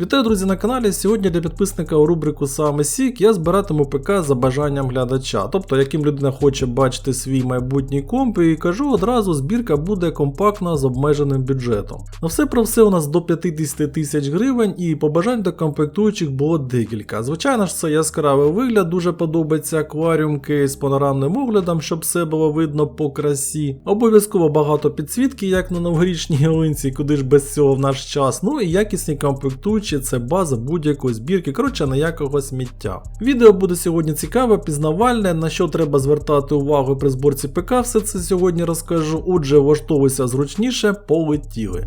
Вітаю, друзі, на каналі. Сьогодні для підписника у рубрику Саме Сік я збиратиму ПК за бажанням глядача, тобто яким людина хоче бачити свій майбутній комп, і кажу одразу, збірка буде компактна з обмеженим бюджетом. На все про все у нас до 50 тисяч гривень, і побажань до комплектуючих було декілька. Звичайно ж, це яскравий вигляд, дуже подобається акваріум кейс з панорамним оглядом, щоб все було видно по красі. Обов'язково багато підсвітки, як на новорічній ялинці, куди ж без цього в наш час. Ну і якісні комплектуючі це база будь-якої збірки, коротше, на якого сміття. Відео буде сьогодні цікаве, пізнавальне, на що треба звертати увагу при зборці ПК, все це сьогодні розкажу. Отже, влаштовуйся зручніше, полетіли.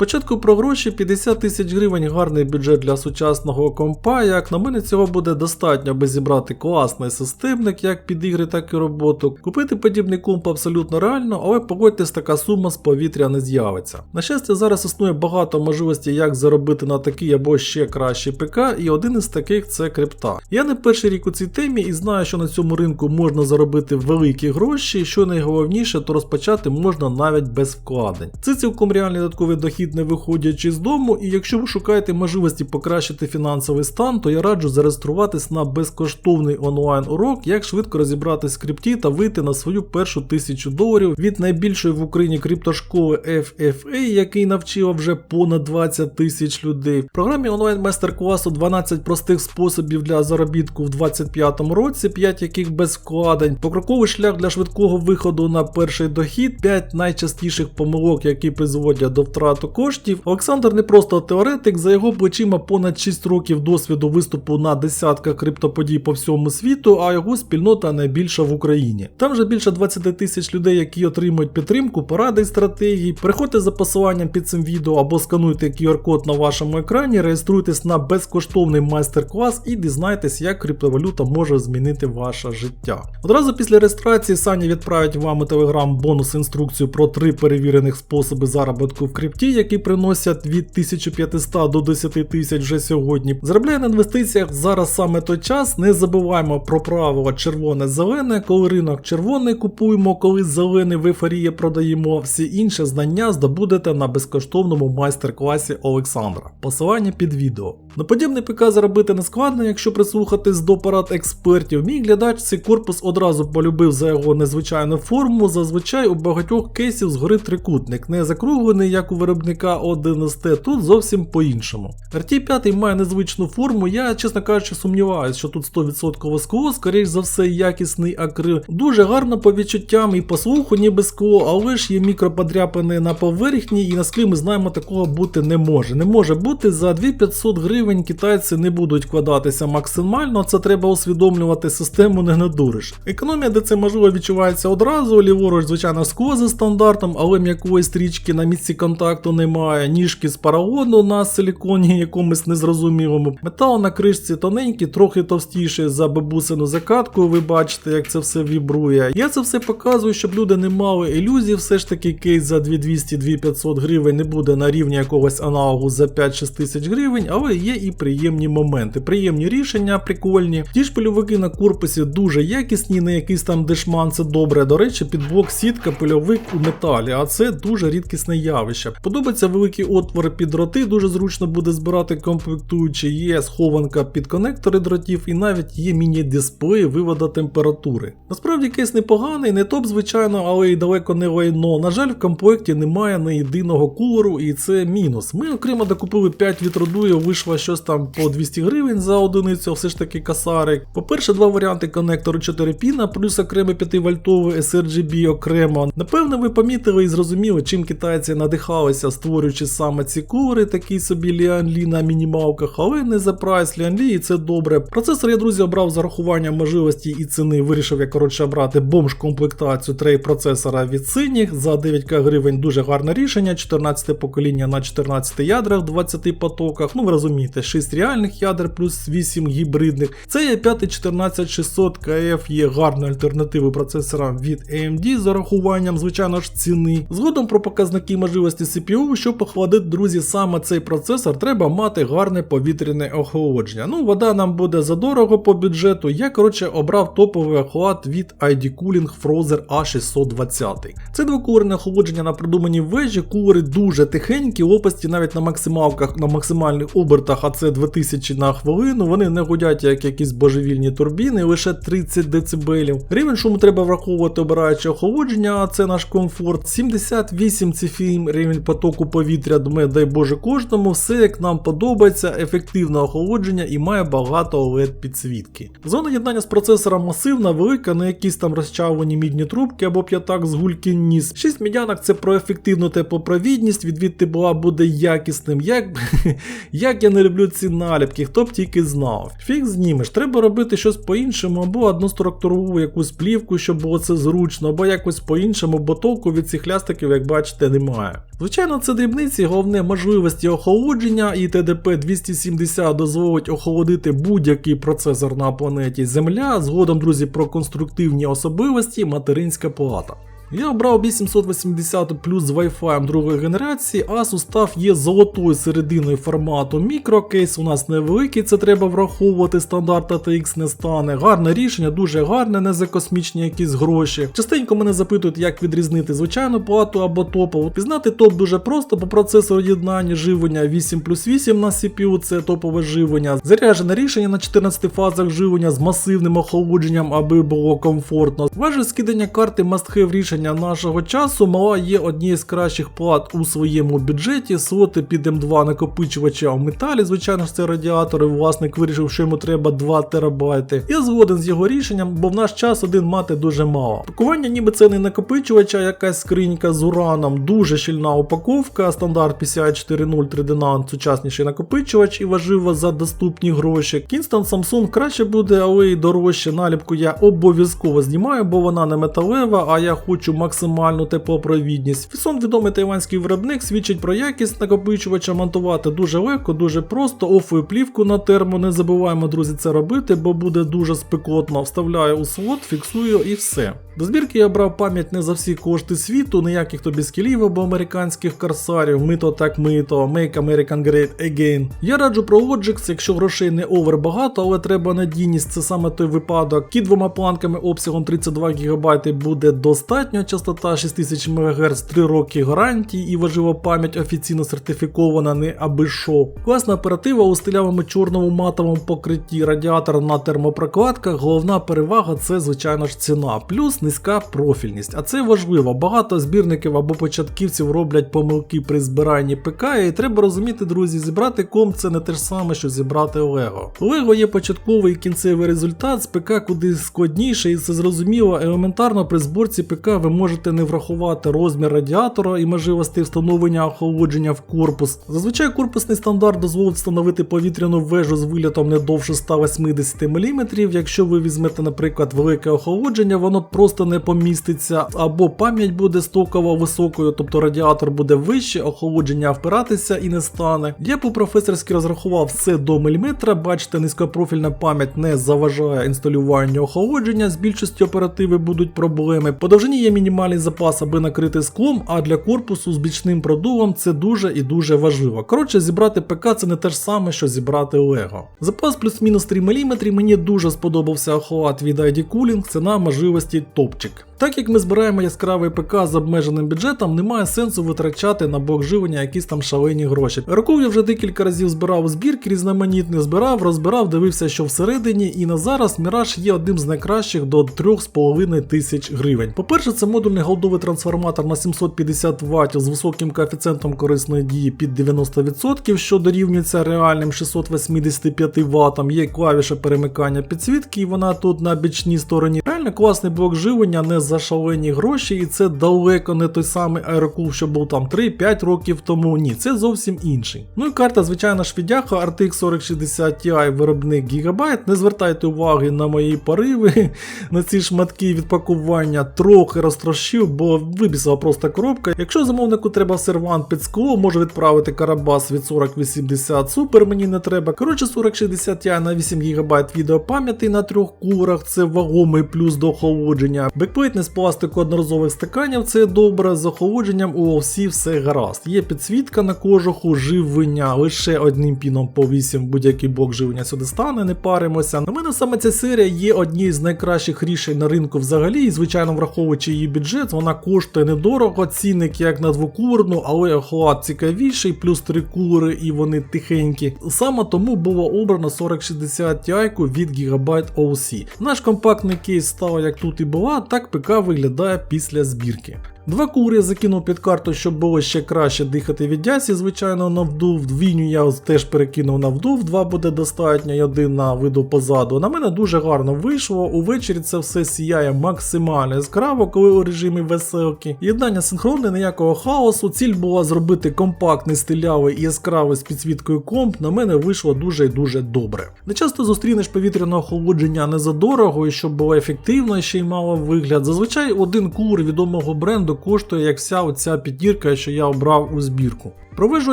Спочатку про гроші 50 тисяч гривень гарний бюджет для сучасного компа. Як на мене, цього буде достатньо, аби зібрати класний системник, як під ігри, так і роботу. Купити подібний комп абсолютно реально, але погодьтесь, така сума з повітря не з'явиться. На щастя, зараз існує багато можливостей, як заробити на такий або ще кращий ПК, і один із таких це крипта. Я не перший рік у цій темі і знаю, що на цьому ринку можна заробити великі гроші, що найголовніше, то розпочати можна навіть без вкладень. Це цілком реальний додатковий дохід не виходячи з дому, і якщо ви шукаєте можливості покращити фінансовий стан, то я раджу зареєструватись на безкоштовний онлайн урок, як швидко розібратись в крипті та вийти на свою першу тисячу доларів від найбільшої в Україні криптошколи FFA, який навчила вже понад 20 тисяч людей. В програмі онлайн майстер-класу 12 простих способів для заробітку в 2025 році, 5 яких без вкладень, покроковий шлях для швидкого виходу на перший дохід, 5 найчастіших помилок, які призводять до втрату коштів. Олександр не просто теоретик, за його плечима понад 6 років досвіду виступу на десятках криптоподій по всьому світу, а його спільнота найбільша в Україні. Там вже більше 20 тисяч людей, які отримують підтримку, поради і стратегії. Переходьте за посиланням під цим відео або скануйте QR-код на вашому екрані, реєструйтесь на безкоштовний майстер-клас і дізнайтесь, як криптовалюта може змінити ваше життя. Одразу після реєстрації Саня відправить вам у телеграм бонус інструкцію про три перевірених способи заробітку в крипті, які приносять від 1500 до 10 тисяч вже сьогодні. Заробляє на інвестиціях зараз саме той час. Не забуваємо про правило червоне-зелене, коли ринок червоний купуємо, коли зелений в ефорії продаємо. Всі інші знання здобудете на безкоштовному майстер-класі Олександра. Посилання під відео. На подібний ПК заробити не складно, якщо прислухатись до порад експертів. Мій глядач цей корпус одразу полюбив за його незвичайну форму. Зазвичай у багатьох кейсів згорить трикутник, не закруглений, як у виробника 11, тут зовсім по-іншому. RT5 має незвичну форму, я, чесно кажучи, сумніваюся, що тут 100% скло, скоріш за все, якісний акрил. Дуже гарно по відчуттям і по слуху, ніби скло, але ж є мікроподряпини на поверхні, і на склі ми знаємо, такого бути не може. Не може бути за 2500 гривень китайці не будуть вкладатися максимально, це треба усвідомлювати, систему не надуриш. Економія, де це можливо відчувається одразу, ліворуч, звичайно, скло за стандартом, але м'якої стрічки на місці контакту немає, ніжки з парагону на силіконі якомусь незрозумілому. Метал на кришці тоненький, трохи товстіший за бабусину закатку, ви бачите, як це все вібрує. Я це все показую, щоб люди не мали ілюзій, все ж таки кейс за 2200-2500 гривень не буде на рівні якогось аналогу за 5-6 тисяч гривень, але є і приємні моменти. Приємні рішення, прикольні. Ті ж пильовики на корпусі дуже якісні, не якийсь там дешман, це добре. До речі, підблок сітка пильовик у металі, а це дуже рідкісне явище. Подобаються великі отвори під дроти, дуже зручно буде збирати комплектуючі, є схованка під конектори дротів і навіть є міні-дисплей вивода температури. Насправді кейс непоганий, не топ, звичайно, але й далеко не лайно. На жаль, в комплекті немає не єдиного кулеру, і це мінус. Ми окремо докупили 5 вітродуїв, вийшло щось там по 200 гривень за одиницю, все ж таки касарик. По-перше, два варіанти конектору 4 піна, плюс окремий 5 вольтовий sRGB окремо. Напевно, ви помітили і зрозуміли, чим китайці надихалися, створюючи саме ці кулери, такий собі Ліанлі на мінімалках, але не за прайс Ліанлі, і це добре. Процесор я, друзі, обрав з урахуванням можливості і ціни. Вирішив я коротше обрати бомж комплектацію трей процесора від синіх за 9к гривень. Дуже гарне рішення. 14 покоління на 14 ядрах в 20 потоках. Ну ви розумієте, 6 реальних ядер плюс 8 гібридних. Це є 5 14600 КФ є гарною альтернативою процесорам від AMD з урахуванням, звичайно ж, ціни. Згодом про показники можливості CPU щоб похвалити, друзі, саме цей процесор, треба мати гарне повітряне охолодження. Ну, вода нам буде задорого по бюджету. Я, коротше, обрав топовий охлад від ID Cooling Frozer A620. Це двокулерне охолодження на придуманій вежі, кулери дуже тихенькі, лопасті навіть на максималках, на максимальних обертах, а це 2000 на хвилину. Вони не гудять як якісь божевільні турбіни, лише 30 дБ. Рівень шуму треба враховувати, обираючи охолодження, а це наш комфорт. 78 цифім, рівень потоку повітря, дме, дай Боже кожному, все як нам подобається, ефективне охолодження і має багато OLED підсвітки. Зона єднання з процесором масивна, велика, не якісь там розчавлені мідні трубки або п'ятак з гулькін ніс. 6 мідянок це про ефективну теплопровідність, відвід тепла буде якісним. Як, як я не люблю ці наліпки, хто б тільки знав. Фіг знімеш, треба робити щось по-іншому, або одноструктурову якусь плівку, щоб було це зручно, або якось по-іншому, бо толку від цих лястиків, як бачите, немає. Звичайно, це дрібниці, головне можливості охолодження, і ТДП 270 дозволить охолодити будь-який процесор на планеті Земля. Згодом, друзі, про конструктивні особливості материнська плата. Я обрав 8780 плюс з Wi-Fi другої генерації, а сустав є золотою серединою формату мікрокейс. У нас невеликий, це треба враховувати, стандарт ATX не стане. Гарне рішення, дуже гарне, не за космічні якісь гроші. Частенько мене запитують, як відрізнити звичайну плату або топову. Пізнати топ дуже просто, по процесору єднання живлення 8 плюс 8 на CPU, це топове живлення. Заряджене рішення на 14 фазах живлення з масивним охолодженням, аби було комфортно. Важе скидання карти must have рішення нашого часу. Мала є однією з кращих плат у своєму бюджеті. Слоти під М2 накопичувача в металі, звичайно ж це радіатори. Власник вирішив, що йому треба 2 терабайти. Я згоден з його рішенням, бо в наш час один мати дуже мало. Пакування ніби це не накопичувач, а якась скринька з ураном, дуже щільна упаковка, стандарт PCI 4.0 3D сучасніший накопичувач і важливо за доступні гроші. Kingston Samsung краще буде, але й дорожче. Наліпку я обов'язково знімаю, бо вона не металева, а я хочу максимальну теплопровідність. Фісон відомий тайванський виробник свідчить про якість накопичувача монтувати дуже легко, дуже просто. Офую плівку на термо. Не забуваємо, друзі, це робити, бо буде дуже спекотно. Вставляю у слот, фіксую і все. До збірки я брав пам'ять не за всі кошти світу, ніяких тобі скілів або американських корсарів, мито так мито, Make American Great Again. Я раджу про Logix, якщо грошей не овер багато, але треба надійність, це саме той випадок. Кі двома планками обсягом 32 ГБ буде достатньо, частота 6000 МГц, 3 роки гарантії і важлива пам'ять офіційно сертифікована, не аби що. Класна оператива у стилявому чорному матовому покритті, радіатор на термопрокладках. Головна перевага це, звичайно ж, ціна. Плюс низька профільність. А це важливо. Багато збірників або початківців роблять помилки при збиранні ПК, і треба розуміти, друзі, зібрати комп це не те ж саме, що зібрати Лего. Лего є початковий і кінцевий результат, з ПК куди складніше, і це зрозуміло. Елементарно при зборці ПК ви можете не врахувати розмір радіатора і можливості встановлення охолодження в корпус. Зазвичай корпусний стандарт дозволить встановити повітряну вежу з вилітом не довше 180 мм. Якщо ви візьмете, наприклад, велике охолодження, воно просто не поміститься, або пам'ять буде стоково високою, тобто радіатор буде вище, охолодження впиратися і не стане. Я по-професорськи розрахував все до міліметра, бачите, низькопрофільна пам'ять не заважає інсталюванню охолодження, з більшістю оперативи будуть проблеми. По довжині мінімальний запас, аби накрити склом, а для корпусу з бічним продувом це дуже і дуже важливо. Коротше, зібрати ПК це не те ж саме, що зібрати Лего. Запас плюс-мінус 3 мм, мені дуже сподобався охолад від ID Cooling, ціна можливості топчик. Так як ми збираємо яскравий ПК з обмеженим бюджетом, немає сенсу витрачати на бок живлення якісь там шалені гроші. Року я вже декілька разів збирав збірки різноманітні, збирав, розбирав, дивився, що всередині, і на зараз Mirage є одним з найкращих до 3,5 тисяч гривень. По-перше, це модульний голдовий трансформатор на 750 Вт з високим коефіцієнтом корисної дії під 90%, що дорівнюється реальним 685 Вт. Є клавіша перемикання підсвітки, і вона тут на бічній стороні. Реально класний блок живлення, не за шалені гроші, і це далеко не той самий Aerocool, що був там 3-5 років тому. Ні, це зовсім інший. Ну і карта, звичайно ж, відяха RTX 4060 Ti виробник Gigabyte. Не звертайте уваги на мої пориви, на ці шматки відпакування. Трохи розтрощив, бо вибісила просто коробка. Якщо замовнику треба сервант під скло, може відправити карабас від 4080 супер, мені не треба. Коротше, 4060 Ti на 8 ГБ відеопам'яті на трьох курах, це вагомий плюс до охолодження. Бекплейт не з пластику одноразових стаканів, це добре. З охолодженням у OFC все гаразд. Є підсвітка на кожуху, живлення, лише одним піном по 8 будь-який блок живлення сюди стане, не паримося. На мене саме ця серія є однією з найкращих рішень на ринку взагалі, і звичайно, враховуючи її бюджет, вона коштує недорого, цінник як на двокурну, але охлад цікавіший, плюс три кулери і вони тихенькі. Саме тому було обрано 4060 Ti від Gigabyte OC. Наш компактний кейс став як тут і була, так ПК виглядає після збірки. Два кури я закинув під карту, щоб було ще краще дихати від дясі, звичайно, на вдув. Двійню я теж перекинув на вдув, два буде достатньо, і один на виду позаду. На мене дуже гарно вийшло. Увечері це все сіяє максимально яскраво, коли у режимі веселки. Єднання синхронне, ніякого хаосу. Ціль була зробити компактний, стилявий і яскравий з підсвіткою комп. На мене вийшло дуже і дуже добре. Не часто зустрінеш повітряне охолодження не за дорого, і щоб було ефективно ще й мало вигляд. Зазвичай один кур відомого бренду коштує як вся оця підірка, що я обрав у збірку. Про вижу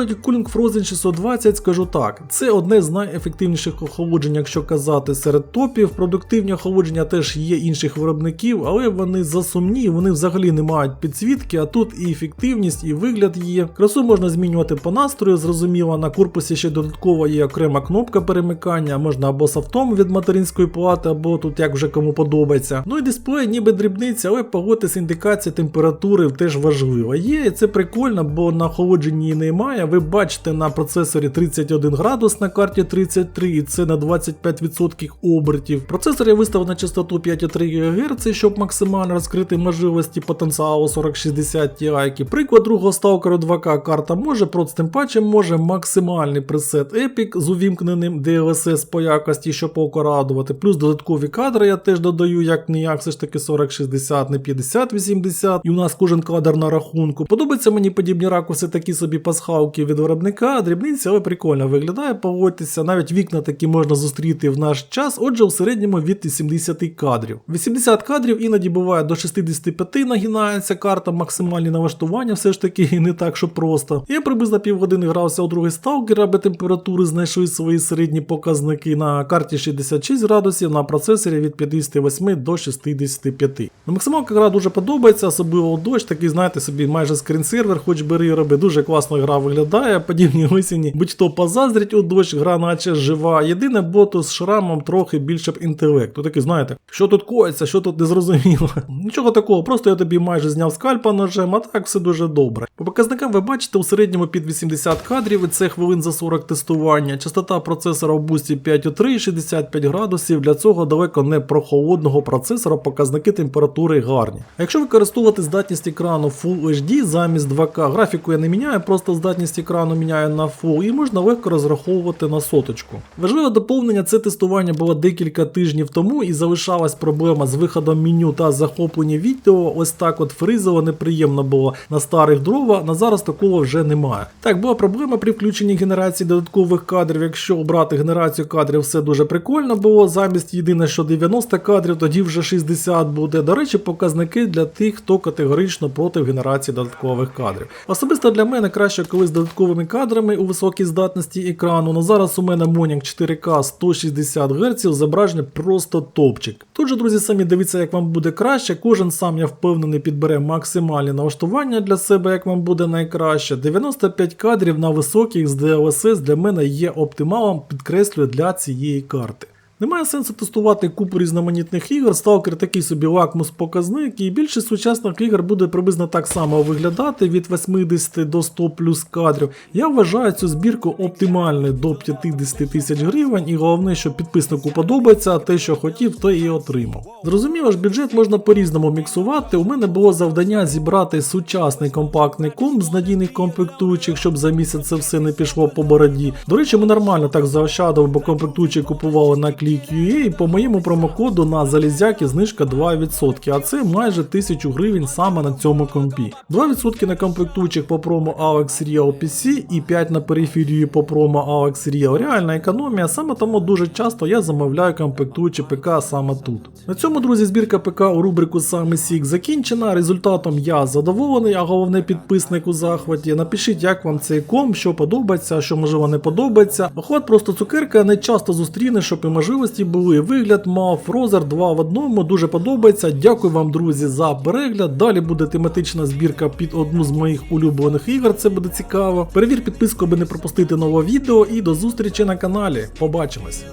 Cooling Frozen 620 скажу так, це одне з найефективніших охолоджень, якщо казати серед топів. Продуктивні охолодження теж є інших виробників, але вони засумні, вони взагалі не мають підсвітки, а тут і ефективність, і вигляд є. Красу можна змінювати по настрою, зрозуміло, на корпусі ще додатково є окрема кнопка перемикання, можна або софтом від материнської плати, або тут як вже кому подобається. Ну і дисплей ніби дрібниця, але погодьтесь, індикація температури теж важлива. Є, і це прикольно, бо на охолодженні не немає. Ви бачите на процесорі 31 градус на карті 33, і це на 25% обертів. Процесор я виставив на частоту 5,3 ГГц, щоб максимально розкрити можливості потенціалу 4060 Ti. Приклад другого сталкеру 2К карта може, проц тим паче може максимальний пресет Epic з увімкненим DLSS по якості, щоб окорадувати. Плюс додаткові кадри я теж додаю, як не як, все ж таки 4060, не 5080. І у нас кожен кадр на рахунку. Подобаються мені подібні ракурси такі собі пасхалки від виробника, дрібниці, але прикольно виглядає, погодьтеся, навіть вікна такі можна зустріти в наш час, отже, в середньому від 80 кадрів. 80 кадрів іноді буває до 65 нагинається карта, максимальні налаштування, все ж таки не так, що просто. Я приблизно півгодини грався у другий сталкер, аби температури знайшли свої середні показники на карті 66 градусів, на процесорі від 58 до 65. На максималка гра дуже подобається, особливо дощ, такий, знаєте, собі майже скрінсервер, хоч бери і роби, дуже класно гра виглядає, подібні осені. Будь-хто позаздрить у дощ, гра наче жива. Єдине боту з шрамом трохи більше б інтелекту. Такий, знаєте, що тут коїться, що тут не зрозуміло. Нічого такого, просто я тобі майже зняв скальпа ножем, а так все дуже добре. По показникам ви бачите у середньому під 80 кадрів, і це хвилин за 40 тестування. Частота процесора в бусті 5,3, 65 градусів. Для цього далеко не про холодного процесора, показники температури гарні. А якщо використовувати здатність екрану Full HD замість 2К, графіку я не міняю, просто здатність екрану міняю на Full і можна легко розраховувати на соточку. Важливе доповнення це тестування було декілька тижнів тому і залишалась проблема з виходом меню та захопленням відео. Ось так от фризово неприємно було на старих дрова, на зараз такого вже немає. Так, була проблема при включенні генерації додаткових кадрів. Якщо обрати генерацію кадрів, все дуже прикольно було. Замість єдине, що 90 кадрів, тоді вже 60 буде. До речі, показники для тих, хто категорично проти генерації додаткових кадрів. Особисто для мене краще, коли з додатковими кадрами у високій здатності екрану. Ну зараз у мене Monink 4К 160 Гц, зображення просто топчик. Тут же, друзі, самі дивіться, як вам буде краще. Кожен сам я впевнений підбере максимальне налаштування для себе, як вам буде найкраще. 95 кадрів на високих з DLSS для мене є оптималом, підкреслюю для цієї карти. Немає сенсу тестувати купу різноманітних ігор. Сталкер такий собі лакмус показник, і більшість сучасних ігор буде приблизно так само виглядати від 80 до 100 плюс кадрів. Я вважаю цю збірку оптимальною до 50 тисяч гривень, і головне, що підписнику подобається, а те, що хотів, то і отримав. Зрозуміло ж, бюджет можна по-різному міксувати. У мене було завдання зібрати сучасний компактний комп з надійних комплектуючих, щоб за місяць це все не пішло по бороді. До речі, ми нормально так заощадили, бо комплектуючі купували на клі Click.ua і по моєму промокоду на залізяки знижка 2%, а це майже 1000 гривень саме на цьому компі. 2% на комплектуючих по промо AUX Real PC і 5 на периферію по промо AUX Real. Реальна економія, саме тому дуже часто я замовляю комплектуючі ПК саме тут. На цьому, друзі, збірка ПК у рубрику саме Сік закінчена. Результатом я задоволений, а головне підписник у захваті. Напишіть, як вам цей ком, що подобається, що можливо не подобається. Охват просто цукерка не часто зустріне, щоб і можливості були. Вигляд мав Фрозер 2 в одному. Дуже подобається. Дякую вам, друзі, за перегляд. Далі буде тематична збірка під одну з моїх улюблених ігор. Це буде цікаво. Перевір підписку, аби не пропустити нове відео. І до зустрічі на каналі. Побачимось.